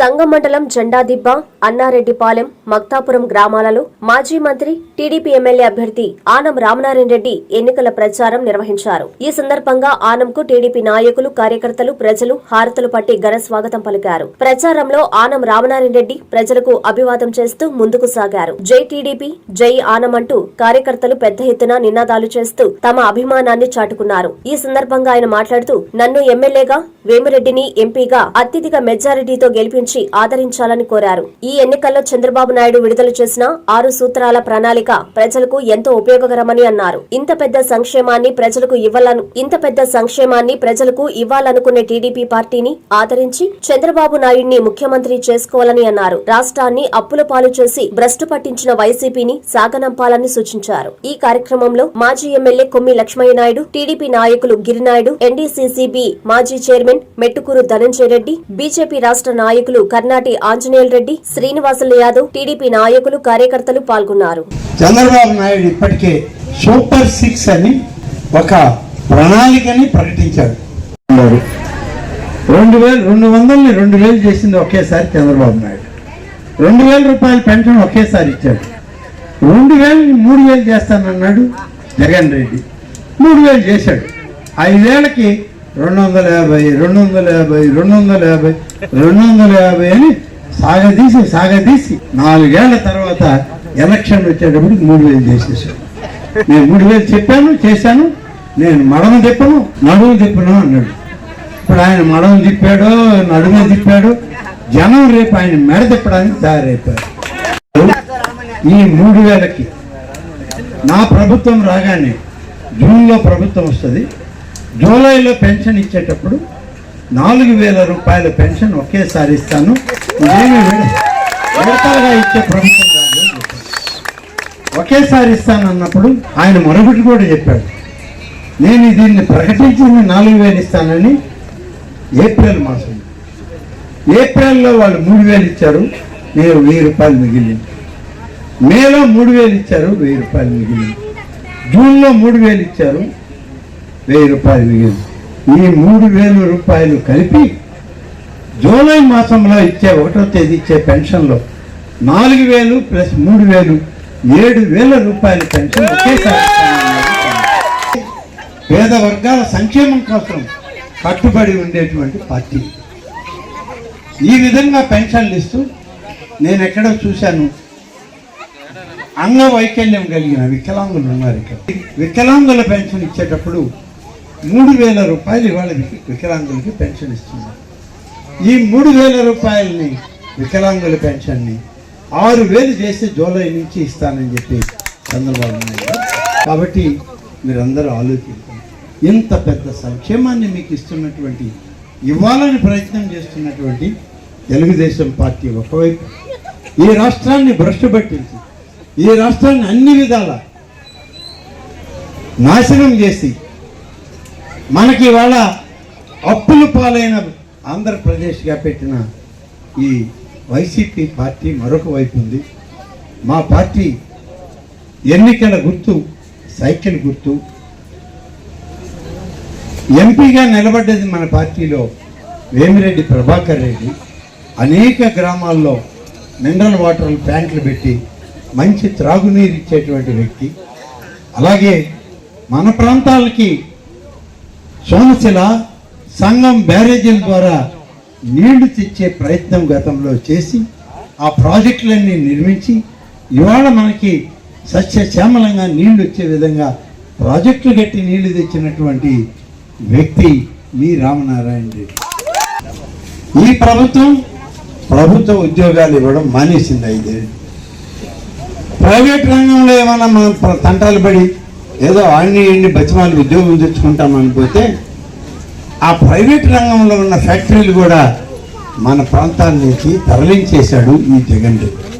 సంగం మండలం జెండాదిబ్బ అన్నారెడ్డిపాలెం మక్తాపురం గ్రామాలలో మాజీ మంత్రి టీడీపీ ఎమ్మెల్యే అభ్యర్థి ఆనం రామనారాయణ రెడ్డి ఎన్నికల ప్రచారం నిర్వహించారు. ఈ సందర్భంగా ఆనంకు టీడీపీ నాయకులు కార్యకర్తలు ప్రజలు హారతలు పట్టి ఘన స్వాగతం పలికారు. ప్రచారంలో ఆనం రామనారాయణ రెడ్డి ప్రజలకు అభివాదం చేస్తూ ముందుకు సాగారు. జై టీడీపీ జై ఆనం అంటూ కార్యకర్తలు పెద్ద ఎత్తున నినాదాలు చేస్తూ తమ అభిమానాన్ని చాటుకున్నారు. ఈ సందర్భంగా ఆయన మాట్లాడుతూ నన్ను ఎమ్మెల్యేగా వేమిరెడ్డిని ఎంపీగా అత్యధిక మెజారిటీతో గెలిపించి ఆదరించాలని కోరారు. ఈ ఎన్నికల్లో చంద్రబాబు నాయుడు విడుదల చేసిన ఆరు సూత్రాల ప్రణాళిక ప్రజలకు ఎంతో ఉపయోగకరమని అన్నారు. ఇంత పెద్ద సంక్షేమాన్ని ప్రజలకు ఇవ్వాలను ఇంత పెద్ద సంక్షేమాన్ని ప్రజలకు ఇవ్వాలనుకునే టీడీపీ పార్టీని ఆదరించి చంద్రబాబు నాయుడిని ముఖ్యమంత్రి చేసుకోవాలని అన్నారు. రాష్ట్రాన్ని అప్పుల పాలు చేసి భ్రష్టు పట్టించిన వైసీపీని సాగనంపాలని సూచించారు. ఈ కార్యక్రమంలో మాజీ ఎమ్మెల్యే కొమ్మి లక్ష్మయ్య నాయుడు టీడీపీ నాయకులు గిరినాయుడు ఎన్డీసీసీబీ మాజీ చైర్మన్ మెట్టుకూరు ధనంజయ రెడ్డి బీజేపీ రాష్ట్ర నాయకులు కర్నాటి ఆంజనేయులు రెడ్డి శ్రీనివాసులు యాదవ్ టీడీపీ నాయకులు కార్యకర్తలు పాల్గొన్నారు. చంద్రబాబు నాయుడు ఇప్పటికే సూపర్ సిక్స్ అని ఒక ప్రణాళికని ప్రకటించాడు. రెండు వేలు రెండు వందలని రెండు వేలు చేసింది ఒకేసారి చంద్రబాబు నాయుడు. రెండు వేల రూపాయల పెన్షన్ ఒకేసారి ఇచ్చాడు. రెండు వేలని మూడు వేలు చేస్తానన్నాడు జగన్ రెడ్డి. మూడు వేలు చేశాడు. ఐదేళ్ళకి రెండు వందల యాభై రెండు వందల యాభై రెండు వందల యాభై రెండు వందల యాభై అని సాగదీసి సాగదీసి నాలుగేళ్ళ తర్వాత ఎలక్షన్ వచ్చేటప్పటికి మూడు వేలు చేసేసాను నేను మూడు వేలు చెప్పాను చేశాను. నేను మడమ తిప్పను నడుము తిప్పను అన్నాడు. ఇప్పుడు ఆయన మడమ తిప్పాడు నడుమ తిప్పాడు జనం రేపు ఆయన మెడ తిప్పడానికి తయారైపోయారు. ఈ మూడు వేలకి నా ప్రభుత్వం రాగానే జూన్లో ప్రభుత్వం వస్తుంది. జూలైలో పెన్షన్ ఇచ్చేటప్పుడు నాలుగు వేల రూపాయల పెన్షన్ ఒకేసారి ఇస్తాను. నేను విడతలుగా ఇచ్చే ప్రభుత్వం కాదు. ఒకేసారి ఇస్తానన్నప్పుడు ఆయన మరొకటి కూడా చెప్పాడు. నేను దీన్ని ప్రకటించింది నాలుగు వేలు ఇస్తానని ఏప్రిల్ మాసం. ఏప్రిల్లో వాళ్ళు మూడు వేలు ఇచ్చారు నేను వెయ్యి రూపాయలు మిగిలింది. మేలో మూడు వేలు ఇచ్చారు వెయ్యి రూపాయలు మిగిలింది. జూన్లో మూడు వేలు ఇచ్చారు వెయ్యి రూపాయలు మిగిలింది. ఈ మూడు వేలు రూపాయలు కలిపి జూలై మాసంలో ఇచ్చే ఒకటో తేదీ ఇచ్చే పెన్షన్లో నాలుగు వేలు ప్లస్ మూడు వేలు ఏడు వేల రూపాయల పెన్షన్ ఒకేసారి పేద వర్గాల సంక్షేమం కోసం కట్టుబడి ఉండేటువంటి పార్టీ. ఈ విధంగా పెన్షన్లు ఇస్తూ నేను ఎక్కడో చూశాను. అంగవైకల్యం కలిగిన వికలాంగులు ఉన్నారు ఇక్కడ. వికలాంగుల పెన్షన్ ఇచ్చేటప్పుడు మూడు వేల రూపాయలు ఇవాళ వికలాంగులకి పెన్షన్ ఇస్తున్నారు. ఈ మూడు వేల రూపాయలని వికలాంగుల పెన్షన్ని ఆరు వేలు చేసి జూలై నుంచి ఇస్తానని చెప్పి చంద్రబాబు నాయుడు కాబట్టి మీరందరూ ఆలోచించండి. ఇంత పెద్ద సంక్షేమాన్ని మీకు ఇస్తున్నటువంటి ఇవ్వాలని ప్రయత్నం చేస్తున్నటువంటి తెలుగుదేశం పార్టీ ఒకవైపు ఈ రాష్ట్రాన్ని భ్రష్టు పట్టించి ఈ రాష్ట్రాన్ని అన్ని విధాల నాశనం చేసి మనకి ఇవాళ అప్పులు పాలైన ఆంధ్రప్రదేశ్గా పెట్టిన ఈ వైసీపీ పార్టీ మరొక వైపు ఉంది. మా పార్టీ ఎన్నికల గుర్తు సైకిల్ గుర్తు. ఎంపీగా నిలబడ్డది మన పార్టీలో వేమిరెడ్డి ప్రభాకర్ రెడ్డి. అనేక గ్రామాల్లో మినరల్ వాటర్ ప్యాంట్లు పెట్టి మంచి త్రాగునీరు ఇచ్చేటువంటి వ్యక్తి. అలాగే మన ప్రాంతాలకి సోమశిల సంఘం బ్యారేజీల ద్వారా నీళ్ళు తెచ్చే ప్రయత్నం గతంలో చేసి ఆ ప్రాజెక్టులన్నీ నిర్మించి ఇవాళ మనకి సస్యశ్యామలంగా నీళ్ళు వచ్చే విధంగా ప్రాజెక్టులు కట్టి నీళ్ళు తెచ్చినటువంటి వ్యక్తి మీ రామనారాయణ రెడ్డి. ఈ ప్రభుత్వం ప్రభుత్వ ఉద్యోగాలు ఇవ్వడం మానేసింది ఐదేళ్ళు. ప్రైవేట్ రంగంలో ఏమైనా మనం తంటాలు పడి ఏదో ఆయన్ని ఈడిని బతిమాలి ఉద్యోగం తెచ్చుకుంటాం అనిపోతే ఆ ప్రైవేట్ రంగంలో ఉన్న ఫ్యాక్టరీలు కూడా మన ప్రాంతాల నుంచి తరలించేశాడు ఈ జగన్ రెడ్డి.